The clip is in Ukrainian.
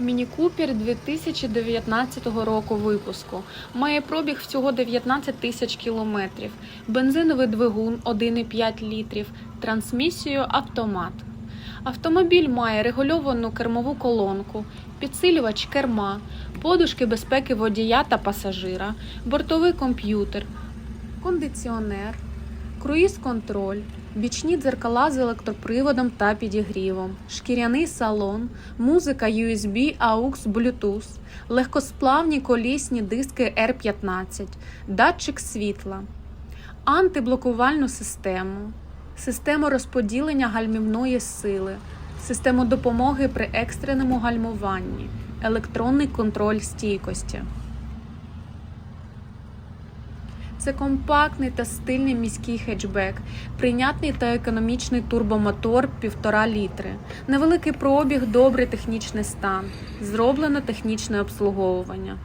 Міні Купер 2019 року випуску. Має пробіг всього 19 тисяч кілометрів. Бензиновий двигун 1,5 літрів, трансмісію автомат. Автомобіль має регульовану кермову колонку, підсилювач керма, подушки безпеки водія та пасажира, бортовий комп'ютер, кондиціонер, круїз-контроль, бічні дзеркала з електроприводом та підігрівом, шкіряний салон, музика USB, AUX, Bluetooth, легкосплавні колісні диски R15, датчик світла, антиблокувальну систему, систему розподілення гальмівної сили, систему допомоги при екстреному гальмуванні, електронний контроль стійкості. Це компактний та стильний міський хетчбек, прийнятний та економічний турбомотор 1,5 літри, невеликий пробіг, добрий технічний стан, зроблено технічне обслуговування.